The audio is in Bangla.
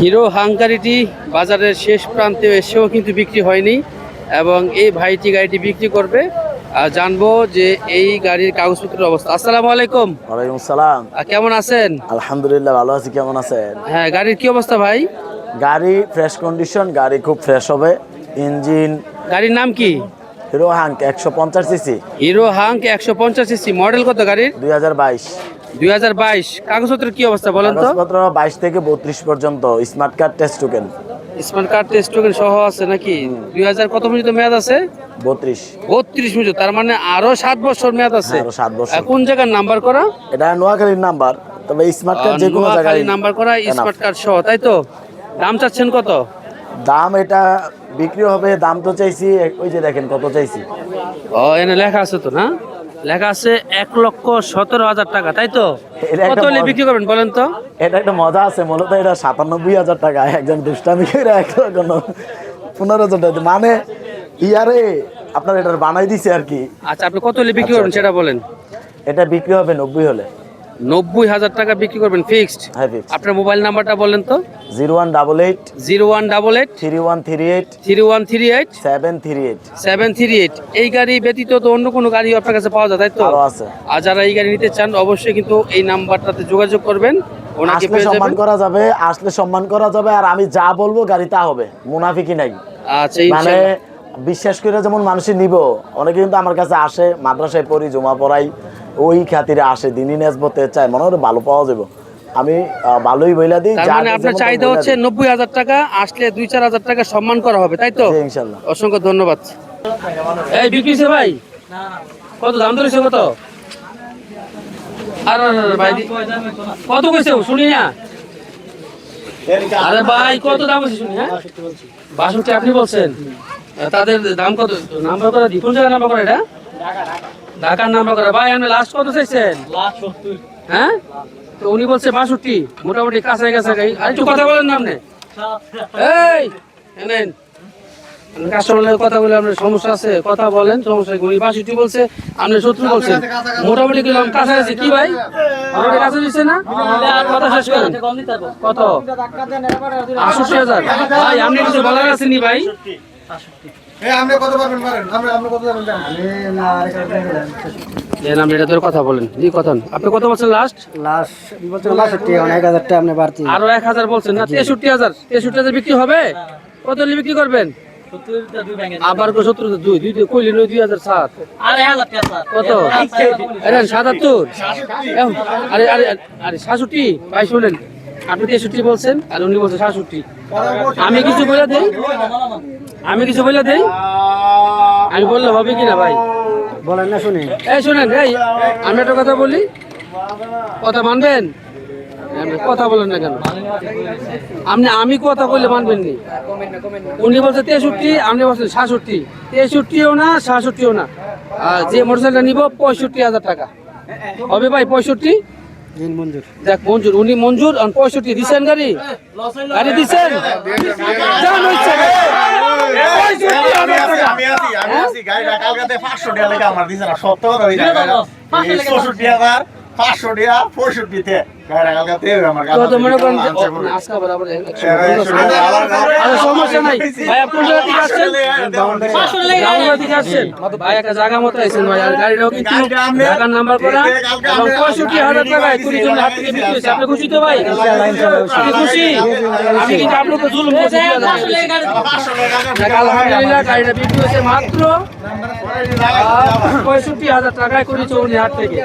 হিরো হাঙ্কারিটি বাজারের শেষ প্রান্তে এসেও কিন্তু বিক্রি হয়নি এবং এই ভাইটি গাড়িটি বিক্রি করবে। আর জানব যে এই গাড়ির কাগজপত্রের অবস্থা। আসসালামু আলাইকুম। ওয়ালাইকুম সালাম। কেমন আছেন? আলহামদুলিল্লাহ ভালো আছি কেমন আছেন? হ্যাঁ গাড়ির কি অবস্থা ভাই? গাড়ি ফ্রেশ কন্ডিশন গাড়ি খুব ফ্রেশ হবে। ইঞ্জিন গাড়ির নাম কি? হিরো হাঙ্ক একশো পঞ্চাশ সিসি। হিরো হাঙ্ক একশো পঞ্চাশ সিসি। মডেল কত গাড়ির? দুই হাজার বাইশ। দুই হাজার বাইশ কাগজপত্রের কি অবস্থা বলেন তো? কাগজপত্র বাইশ থেকে বত্রিশ পর্যন্ত smart card test token smart card test token সহ আছে নাকি? দুই হাজার কত পর্যন্ত মেয়াদ আছে? বত্রিশ। বত্রিশ পর্যন্ত তার মানে আরও সাত বছর মেয়াদ আছে। আরও সাত বছর। কোন জায়গার নাম্বার করা? এটা নোয়াখালীর নাম্বার তবে স্মার্ট কার্ড যে কোনো জায়গায় নাম্বার করা স্মার্ট কার্ড সহ তাই তো? দাম চাচ্ছেন কত? দাম এটা বিক্রি হবে দাম তো চাইছি ওই যে দেখেন কত চাইছি। ও এনে লেখা আছে তো না? লেখা আছে এক লক্ষ সতেরো হাজার টাকা তাই তো? কত হলে বিক্রি করবেন বলেন তো? এটা একটা মজা আছে মূলত এটা সাতানব্বই হাজার টাকা একজন দুষ্টামি করে এক লক্ষ পনেরো হাজার টাকা। মানে ইয়ারে আপনার এটা বানাই দিছে আর কি। আচ্ছা আপনি কত হলে বিক্রি করবেন সেটা বলেন। এটা বিক্রি হবে নব্বই হলে। নব্বই হাজার টাকা বিক্রি করবেন ফিক্সড হ্যাঁ আপনার মোবাইল নাম্বারটা বলেন তো। Zero one double eight. Zero one double eight. Three one three eight. Three one three eight. Seven three eight. Seven three eight. এই গাড়ি ব্যতীত তো অন্য কোনো গাড়ি আপনার কাছে পাওয়া যায় তাই তো? আছে। আর যারা এই গাড়ি নিতে চান অবশ্যই কিন্তু এই নাম্বারটাতে যোগাযোগ করবেন। ওনাকে আসলে সম্মান করা যাবে আসলে সম্মান করা যাবে আর আমি যা বলব গাড়ি তা হবে মুনাফিকি নাই। আচ্ছা মানে বিশ্বাস করে যেমন মানুষই নিব অনেকে কিন্তু আমার কাছে আসে মাদ্রাসায় পড়ি জমা পড়াই ওই খাতিরে আসে দিনই নেসবতে চায় মনে হয় ভালো পাওয়া যাবে। আমি ভালোই বইলা দিই মানে আপনার চাহিদা হচ্ছে। নব্বই হাজার টাকা আসলে দুই চার হাজার টাকা সম্মান করা হবে তাই তো? ইনশাল্লাহ। অসংখ্য ধন্যবাদ। এই বিক্রি ভাই কত দাম ধরেছে কত? আর ভাই কত কইছে শুনি না। আরে ভাই কত দাম আছে শুনি হ্যাঁ? বাষট্টি আপনি বলছেন। তাদের দাম কত? নাম্বার করা দি কোন নাম্বার করা এটা? ঢাকার নাম্বার করা। ভাই আপনি লাস্ট কত চাইছেন? হ্যাঁ? তো উনি বলছে বাষট্টি মোটামুটি কাছাই কাছাই আর একটু কথা বলেন না আপনি। এই এনেন। কাস্টমারের কথা বলে আপনার সমস্যা আছে কথা বলেন সমস্যা উনি বাষট্টি বলছে আপনি সত্তর বলছেন। মোটামুটি গেলাম কাছাকাছি কি ভাই? মোটামুটি কাছে দিচ্ছে না? কথা শেষ করেন। কত? আটষট্টি হাজার। ভাই আপনি কিছু বলার আছে ভাই? কথা বলেন? জি কথা আপনি কত বলছেন লাস্ট লাস্ট বছর বাষট্টি অনেক হাজার আপনি বাড়তি। আরও এক হাজার বলছেন না? তেষট্টি হাজার। তেষট্টি হাজার বিক্রি হবে? কত হলে বিক্রি করবেন? আবার সত্তর দুই দুই দুই কইলেন ওই দুই হাজার সাত। কত? সাতাত্তর। আরে আরে আরে সাতষট্টি ভাই শুনেন আপনি তেষট্টি বলছেন আর উনি বলছেন সাতষট্টি। আমি কিছু বলে দেই? আমি কিছু বলে দেই? আমি বললে হবে কিনা ভাই? বলেন না শুনি। এই শুনেন এই আমি একটা কথা বলি। কথা মানবেন? কথা বলেন না কেন? আপনি আমি কথা বললে মানবেন নি? উনি বলছে তেষট্টি আপনি বলছেন সাতষট্টি। তেষট্টিও না সাতষট্টিও না। আর যে মোটরসাইকেলটা নিব পঁয়ষট্টি হাজার টাকা। হবে ভাই পঁয়ষট্টি? দেখ মঞ্জুর। উনি মঞ্জুর পঁয়ষট্টি দিচ্ছেন গাড়ি? গাড়ি দিচ্ছেন জান হচ্ছে পঁয়ষট্টি হাজার টাকা। আমি আছি আমি আছি গাড়িটা কালকাতে 500 টাকা লেগে আমার দিছে না 70 হই যায় 64 হাজার 500 টাকা 65 তে গাড়িটা কালকাতে আমার কাছে তো তো মনে করেন যে- ও, আজকে বরাবর একশো। আচ্ছা, সমস্যা নাই ভাই আপনি কোন জায়গা থেকে আসছেন রামগড় থেকে আসছেন ভাই একটা জায়গা মতো আইছেন ভাই আর গাড়িটাও কিন্তু ঢাকার নাম্বার করা এবং পঁয়ষট্টি হাজার টাকায় কুড়ি জন হাত থেকে বিক্রি আপনি খুশি তো ভাই আপনি খুশি আমি কিন্তু আপনাকে জুলুম করছি দুই হাজার টাকা। দেখ, আলহামদুলিল্লাহ গাড়িটা বিক্রি হয়েছে মাত্র পঁয়ষট্টি হাজার টাকায় কুড়ি চৌনি হাট থেকে